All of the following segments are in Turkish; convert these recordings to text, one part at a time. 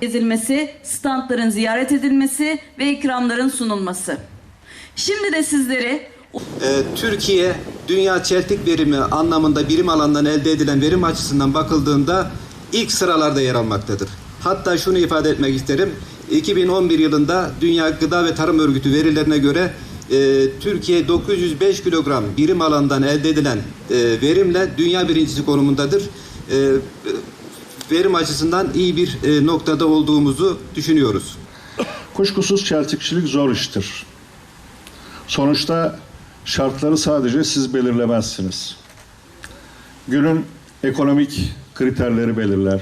gezilmesi, standların ziyaret edilmesi ve ikramların sunulması. Şimdi de sizleri Ee, Türkiye dünya çeltik verimi anlamında birim alandan elde edilen verim açısından bakıldığında ilk sıralarda yer almaktadır. Hatta şunu ifade etmek isterim. 2011 yılında Dünya Gıda ve Tarım Örgütü verilerine göre e, Türkiye 905 kilogram birim alandan elde edilen e, verimle dünya birincisi konumundadır. E, verim açısından iyi bir e, noktada olduğumuzu düşünüyoruz. Kuşkusuz çeltikçilik zor iştir. Sonuçta şartları sadece siz belirlemezsiniz. Günün ekonomik kriterleri belirler.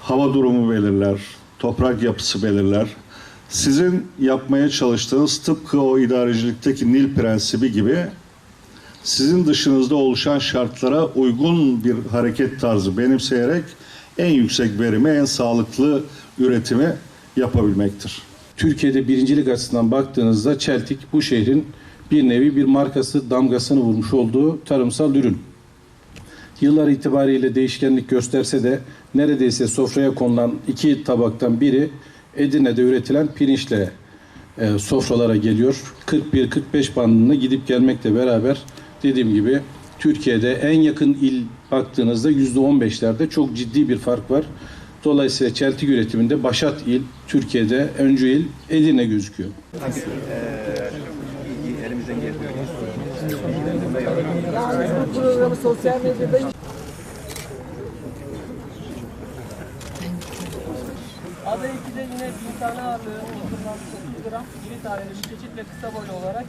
Hava durumu belirler. Toprak yapısı belirler. Sizin yapmaya çalıştığınız tıpkı o idarecilikteki Nil prensibi gibi sizin dışınızda oluşan şartlara uygun bir hareket tarzı benimseyerek en yüksek verimi, en sağlıklı üretimi yapabilmektir. Türkiye'de birincilik açısından baktığınızda Çeltik bu şehrin bir nevi bir markası damgasını vurmuş olduğu tarımsal ürün. Yıllar itibariyle değişkenlik gösterse de neredeyse sofraya konulan iki tabaktan biri Edirne'de üretilen pirinçle e, sofralara geliyor. 41-45 bandında gidip gelmekle beraber dediğim gibi Türkiye'de en yakın il baktığınızda %15'lerde çok ciddi bir fark var. Dolayısıyla çeltik üretiminde Başat il Türkiye'de öncü il Edirne gözüküyor. Bu programı sosyal medyada Ada 2'de yine 1000 tane ağırlığı 9 gram, 2 tane keçit ve kısa boylu olarak.